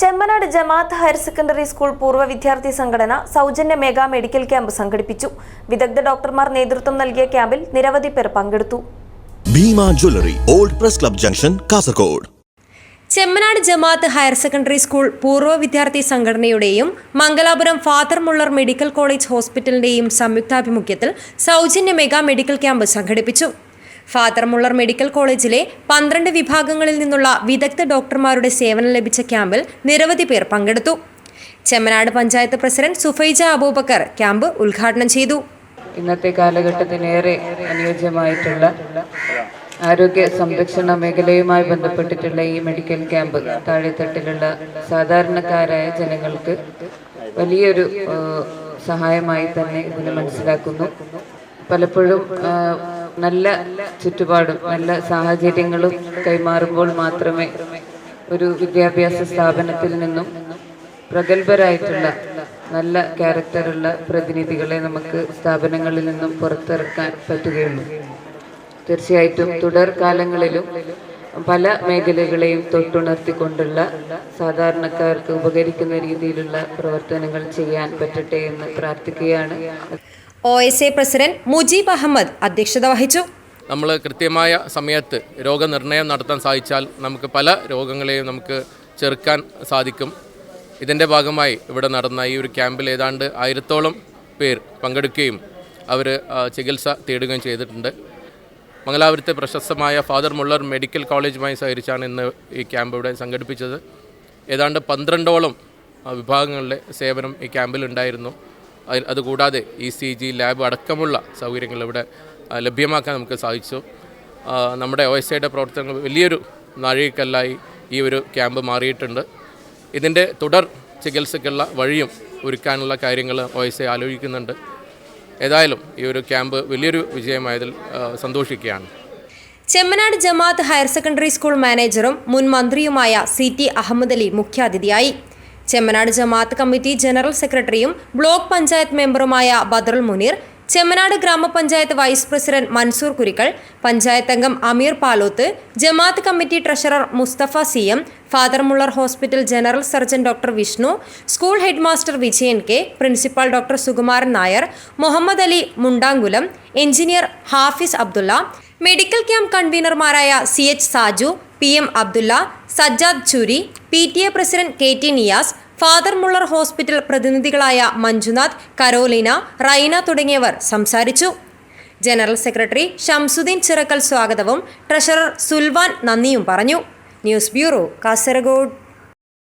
Chemnad Jamaath higher secondary school പൂർവ വിദ്യാർത്ഥി സംഘടന സൗജന്യ മെഗാ മെഡിക്കൽ ക്യാമ്പ് സംഘടിപ്പിച്ചു. വിദഗ്ധ ഡോക്ടർമാർ നേതൃത്വം നൽകിയ ക്യാമ്പിൽ നിരവധി പേർ പങ്കെടുത്തു. Bhima jewellery old press club junction Kasaragod. Chemnad Jamaath higher secondary school പൂർവ വിദ്യാർത്ഥി സംഘടനയുടെയും Mangalapuram father Muller medical college ഹോസ്പിറ്റലിന്റെയും സംയുക്താഭിമുഖ്യത്തിൽ സൗജന്യ മെഗാ മെഡിക്കൽ ക്യാമ്പ് സംഘടിപ്പിച്ചു. ഫാദർ മുള്ളർ മെഡിക്കൽ കോളേജിലെ പന്ത്രണ്ട് വിഭാഗങ്ങളിൽ നിന്നുള്ള വിദഗ്ധ ഡോക്ടർമാരുടെ സേവനം ലഭിച്ച ക്യാമ്പിൽ നിരവധി പേർ പങ്കെടുത്തു. ചെമ്മനാട് പഞ്ചായത്ത് പ്രസിഡന്റ് സുഫൈജ അബൂബക്കർ ക്യാമ്പ് ഉദ്ഘാടനം ചെയ്തു. ഇന്നത്തെ കാലഘട്ടത്തിനേറെ അനുയോജ്യമായിട്ടുള്ള ആരോഗ്യ സംരക്ഷണ മേഖലയുമായി ബന്ധപ്പെട്ടിട്ടുള്ള ഈ മെഡിക്കൽ ക്യാമ്പ് താഴെത്തട്ടിലുള്ള സാധാരണക്കാരായ ജനങ്ങൾക്ക് വലിയൊരു സഹായമായി തന്നെ ഇതിനെ മനസ്സിലാക്കുന്നു. പലപ്പോഴും നല്ല ചുറ്റുപാടും നല്ല സാഹചര്യങ്ങളും കൈമാറുമ്പോൾ മാത്രമേ ഒരു വിദ്യാഭ്യാസ സ്ഥാപനത്തിൽ നിന്നും പ്രഗത്ഭരായിട്ടുള്ള നല്ല ക്യാരക്ടറുള്ള പ്രതിനിധികളെ നമുക്ക് സ്ഥാപനങ്ങളിൽ നിന്നും പുറത്തിറക്കാൻ പറ്റുകയുള്ളൂ. തീർച്ചയായിട്ടും തുടർ കാലങ്ങളിലും പല മേഖലകളെയും തൊട്ടുണർത്തിക്കൊണ്ടുള്ള സാധാരണക്കാർക്ക് ഉപകരിക്കുന്ന രീതിയിലുള്ള പ്രവർത്തനങ്ങൾ ചെയ്യാൻ പറ്റട്ടെ എന്ന് പ്രാർത്ഥിക്കുകയാണ്. O S A president Mujeeb Ahmed അധ്യക്ഷത വഹിച്ചു. നമ്മൾ കൃത്യമായ സമയത്ത് രോഗനിർണയം നടത്താൻ സാധിച്ചാൽ നമുക്ക് പല രോഗങ്ങളെയും നമുക്ക് ചെറുക്കാൻ സാധിക്കും. ഇതിന്റെ ഭാഗമായി ഇവിടെ നടന്ന ഈ ഒരു ക്യാമ്പിൽ ഏതാണ്ട് ആയിരത്തോളം പേർ പങ്കെടുക്കുകയും അവർ ചികിത്സ തേടുകയും ചെയ്തിട്ടുണ്ട്. മംഗലാപുരത്തെ പ്രശസ്തമായ ഫാദർ മുള്ളർ മെഡിക്കൽ കോളേജുമായി സഹകരിച്ചാണ് ഇന്ന് ഈ ക്യാമ്പ് ഇവിടെ സംഘടിപ്പിച്ചത്. ഏതാണ്ട് പന്ത്രണ്ടോളം വിഭാഗങ്ങളുടെ സേവനം ഈ ക്യാമ്പിൽ ഉണ്ടായിരുന്നു. അതുകൂടാതെ ഇ സി ജി ലാബ് അടക്കമുള്ള സൗകര്യങ്ങൾ ഇവിടെ ലഭ്യമാക്കാൻ നമുക്ക് സാധിച്ചു. നമ്മുടെ ഒ എസ് ഐയുടെ പ്രവർത്തനങ്ങൾ വലിയൊരു നാഴികക്കല്ലായി ഈ ഒരു ക്യാമ്പ് മാറിയിട്ടുണ്ട്. ഇതിന്റെ തുടർ ചികിത്സയ്ക്കുള്ള വഴിയും ഒരുക്കാനുള്ള കാര്യങ്ങൾ ഒ എസ് ഐ ആലോചിക്കുന്നുണ്ട്. ഏതായാലും ഈ ഒരു ക്യാമ്പ് വലിയൊരു വിജയമായതിൽ സന്തോഷിക്കുകയാണ്. Chemnad Jamaath higher secondary school മാനേജറും മുൻ മന്ത്രിയുമായ സി ടി അഹമ്മദ് അലി മുഖ്യാതിഥിയായി. ചെമ്മനാട് ജമാഅത്ത് കമ്മിറ്റി ജനറൽ സെക്രട്ടറിയും ബ്ലോക്ക് പഞ്ചായത്ത് മെമ്പറുമായ ബദറുൽ മുനീർ ചെമ്മനാട് ഗ്രാമപഞ്ചായത്ത് വൈസ് പ്രസിഡന്റ് മൻസൂർ കുരിക്കൾ പഞ്ചായത്ത് അംഗം Ameer Paloth Jamaath committee treasurer Musthafa C M father Muller hospital general surgeon doctor Vishnu school head master Vijayan K principal doctor Sukumaran Nair Muhammad Ali Mundankulam engineer Hafiz Abdulla medical camp കൺവീനർമാരായ C H Saju P M Abdulla Sajjad Choori P T A president K T Niyas father Muller hospital പ്രതിനിധികളായ Manjunath Carolina Raina തുടങ്ങിയവർ സംസാരിച്ചു. General secretary Shamsuddin Chirakkal സ്വാഗതവും treasurer Sulwan നന്ദിയും പറഞ്ഞു. News bureau Kasaragod.